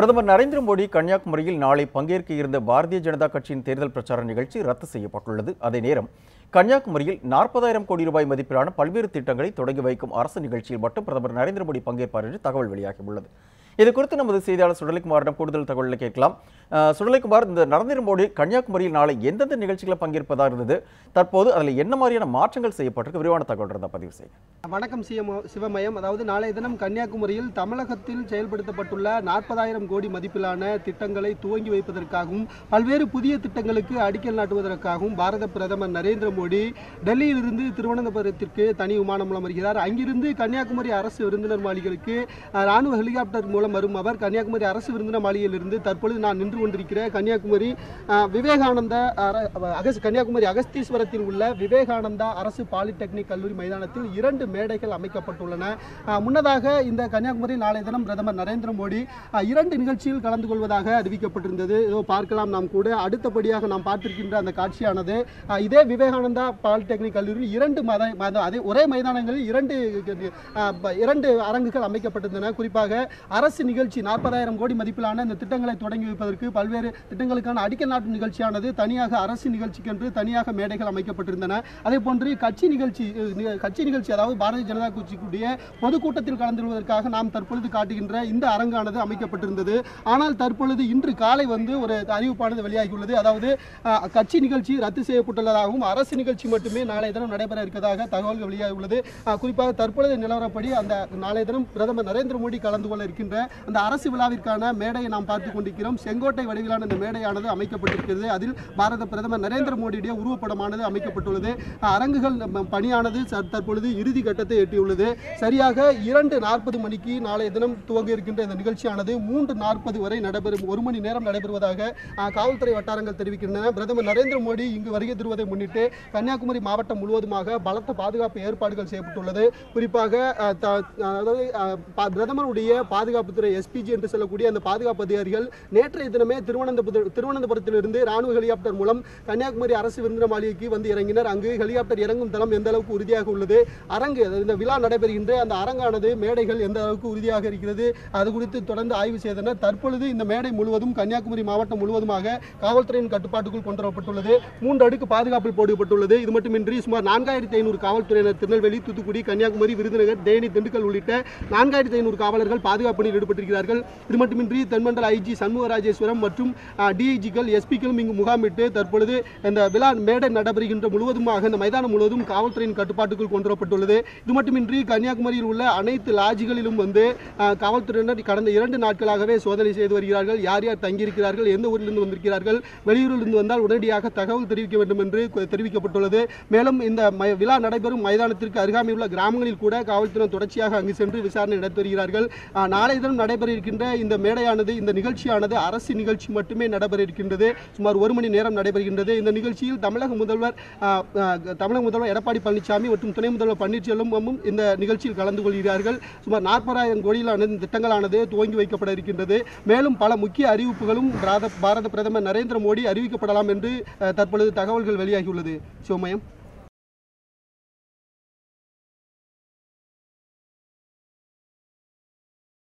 பிரதமர் நரேந்திர மோடி கன்னியாகுமரியில் நாளை பங்கேற்க இருந்த பாரதிய ஜனதா கட்சியின் தேர்தல் பிரச்சார நிகழ்ச்சி ரத்து செய்யப்பட்டுள்ளது. அதே நேரம் கன்னியாகுமரியில் நாற்பதாயிரம் கோடி ரூபாய் மதிப்பிலான பல்வேறு திட்டங்களை தொடங்கி வைக்கும் அரசு நிகழ்ச்சியில் மட்டும் பிரதமர் நரேந்திர மோடி பங்கேற்பார் என்று தகவல் வெளியாகியுள்ளது. இது குறித்து நமது செய்தியாளர் சுடலைக்குமாரிடம் கூடுதல் தகவல்களை கேட்கலாம். அஹ், சுடலைக்குமார் இந்த நரேந்திர மோடி கன்னியாகுமரியில் நாளை எந்தெந்த நிகழ்ச்சிகளில் பங்கேற்பதாக இருந்தது தற்போது அதில் என்ன மாதிரியான மாற்றங்கள் செய்யப்பட்டிருக்கு? விரிவான தகவல் இருந்தால் பதிவு செய்யுங்க. வணக்கம் சிவமயம் அதாவது நாளைய தினம் கன்னியாகுமரியில் தமிழகத்தில் செயல்படுத்தப்பட்டுள்ள நாற்பதாயிரம் கோடி மதிப்பிலான திட்டங்களை துவங்கி வைப்பதற்காகவும் பல்வேறு புதிய திட்டங்களுக்கு அடிக்கல் நாட்டுவதற்காகவும் பாரத பிரதமர் நரேந்திர மோடி டெல்லியிலிருந்து திருவனந்தபுரத்திற்கு தனி விமானம் மூலம் வருகிறார் அங்கிருந்து கன்னியாகுமரி அரசு விருந்தினர் மாளிகைக்கு ராணுவ ஹெலிகாப்டர் மூலம் வரும் அவர் கன்னியாகுமரி அரசு விருந்தின மாளிகையிலிருந்து தற்பொழுது நான் நின்று கொண்டிருக்கிற கன்னியாகுமரி விவேகானந்த அகஸ் கன்னியாகுமரி அகஸ்தீஸ்வரத்தில் உள்ள விவேகானந்தா அரசு பாலிடெக்னிக் கல்லூரி மைதானத்தில் இரண்டு மேடைகள் அமைக்கப்பட்டுள்ளன. முன்னதாக இந்த கன்னியாகுமரி நாளை தினம் பிரதமர் நரேந்திர மோடி இரண்டு நிகழ்ச்சியில் கலந்து கொள்வதாக அறிவிக்கப்பட்டிருந்தது. இதோ பார்க்கலாம் நாம் கூட. அடுத்தபடியாக நாம் பார்த்திருக்கின்ற அந்த காட்சியானது இதே விவேகானந்தா பாலிடெக்னிக் கல்லூரியில் இரண்டு மத அதே ஒரே மைதானங்களில் இரண்டு இரண்டு அரங்குகள் அமைக்கப்பட்டிருந்தன. குறிப்பாக அரசு அரசு நிகழ்ச்சி நாற்பதாயிரம் கோடி மதிப்பிலான இந்த திட்டங்களை தொடங்கி வைப்பதற்கு பல்வேறு திட்டங்களுக்கான அடிக்கல் நாட்டு நிகழ்ச்சியானது தனியாக அரசு நிகழ்ச்சிக்கென்று தனியாக மேடைகள் அமைக்கப்பட்டிருந்தன. அதே போன்று கட்சி நிகழ்ச்சி கட்சி நிகழ்ச்சி அதாவது பாரதிய ஜனதா கட்சிக்குடைய பொதுக்கூட்டத்தில் கலந்து கொள்வதற்காக நாம் தற்பொழுது காட்டுகின்ற இந்த அரங்கானது அமைக்கப்பட்டிருந்தது. ஆனால் தற்பொழுது இன்று காலை வந்து ஒரு அறிவிப்பானது வெளியாகியுள்ளது. அதாவது கட்சி நிகழ்ச்சி ரத்து செய்யப்பட்டுள்ளதாகவும் அரசு நிகழ்ச்சி மட்டுமே நாளைய தினம் நடைபெற இருக்கிறதாக தகவல்கள் வெளியாகியுள்ளது. குறிப்பாக தற்பொழுது நிலவரப்படி அந்த நாளைய தினம் பிரதமர் நரேந்திர மோடி கலந்து கொள்ள இருக்கின்ற அந்த அரசு விழாவிற்கான மேடையை நாம் பார்த்துக் கொண்டிருக்கிறோம். செங்கோட்டை வடிவிலான இந்த மேடையானது அமைக்கப்பட்டிருக்கிறது. அதில் பாரத பிரதமர் நரேந்திர மோடியுடைய உருவப்படமானது அமைக்கப்பட்டுள்ளது. அரங்குகள் பணியானது தற்பொழுது இறுதி கட்டத்தை எட்டியுள்ளது. சரியாக இரண்டு நாற்பது மணிக்கு நாளைய தினம் துவங்க இருக்கின்ற இந்த நிகழ்ச்சியானது மூன்று நாற்பது வரை நடைபெறும். ஒரு மணி நேரம் நடைபெறுவதாக காவல்துறை வட்டாரங்கள் தெரிவிக்கின்றன. பிரதமர் நரேந்திர மோடி இங்கு வருகை தருவதை முன்னிட்டு கன்னியாகுமரி மாவட்டம் முழுவதுமாக பலத்த பாதுகாப்பு ஏற்பாடுகள் செய்யப்பட்டுள்ளது. குறிப்பாக பிரதமருடைய பாதுகாப்பு அதாவது பாதுகாப்புத்துறை எஸ்பிஜி என்று சொல்லக்கூடிய அந்த பாதுகாப்பு அதிகாரிகள் நேற்றைய தினமே திருவனந்தபுரம் திருவனந்தபுரத்திலிருந்து ராணுவ ஹெலிகாப்டர் மூலம் கன்னியாகுமரி அரசு விருந்தின மாளிகைக்கு வந்து இறங்கினர். அங்கு ஹெலிகாப்டர் இறங்கும் தளம் எந்த அளவுக்கு உறுதியாக உள்ளது? அரங்கு இந்த விழா நடைபெறுகின்ற அந்த அரங்கானது மேடைகள் எந்த அளவுக்கு உறுதியாக இருக்கிறது? அது குறித்து தொடர்ந்து ஆய்வு செய்தனர். தற்பொழுது இந்த மேடை முழுவதும் கன்னியாகுமரி மாவட்டம் முழுவதுமாக காவல்துறையின் கட்டுப்பாட்டுக்குள் கொண்டு வரப்பட்டுள்ளது மூன்று அடுக்கு பாதுகாப்பில் போடப்பட்டுள்ளது. இது மட்டுமின்றி சுமார் நான்காயிரத்தி ஐநூறு காவல்துறையினர் திருநெல்வேலி தூத்துக்குடி கன்னியாகுமரி விருதுநகர் தேனி திண்டுக்கல் உள்ளிட்ட நான்காயிரத்தி ஐநூறு காவலர்கள் பாதுகாப்பு பணியில் ஈடுபட்டிருக்கிறார்கள். இது மட்டுமின்றி தென்மண்டல ஐஜி சண்முக ராஜேஸ்வரம் மற்றும் டிஐஜிக்கள் எஸ்பிக்களும் இங்கு முகாமிட்டு தற்பொழுது இந்த விழா மேடை நடைபெறுகின்ற முழுவதுமாக இந்த மைதானம் முழுவதும் காவல்துறையின் கட்டுப்பாட்டுக்குள் கொண்டு வரப்பட்டுள்ளது இது மட்டுமின்றி கன்னியாகுமரியில் உள்ள அனைத்து லாட்ஜுகளிலும் வந்து காவல்துறையினர் கடந்த இரண்டு நாட்களாகவே சோதனை செய்து வருகிறார்கள். யார் யார் தங்கியிருக்கிறார்கள் எந்த ஊரிலிருந்து வந்திருக்கிறார்கள் வெளியூரிலிருந்து வந்தால் உடனடியாக தகவல் தெரிவிக்க வேண்டும் என்று தெரிவிக்கப்பட்டுள்ளது. மேலும் இந்த விழா நடைபெறும் மைதானத்திற்கு அருகாமையில் உள்ள கிராமங்களில் கூட காவல்துறை தொடர்ச்சியாக அங்கு சென்று விசாரணை நடத்தி வருகிறார்கள். நாளை தினம் நடைபெற இருக்கின்ற இந்த மேடையானது இந்த நிகழ்ச்சியானது அரசு நிகழ்ச்சி மட்டுமே நடைபெற இருக்கின்றது சுமார் ஒரு மணி நேரம் நடைபெறுகின்றது. இந்த நிகழ்ச்சியில் தமிழக முதல்வர் தமிழக முதல்வர் எடப்பாடி பழனிசாமி மற்றும் துணை முதல்வர் பன்னீர்செல்வமும் இந்த நிகழ்ச்சியில் கலந்து கொள்கிறார்கள். சுமார் நாற்பதாயிரம் கோடியிலான இந்த திட்டங்களானது துவங்கி வைக்கப்பட இருக்கின்றது. மேலும் பல முக்கிய அறிவிப்புகளும் பாரத பிரதமர் நரேந்திர மோடி அறிவிக்கப்படலாம் என்று தற்பொழுது தகவல்கள் வெளியாகியுள்ளது. சிவமயம்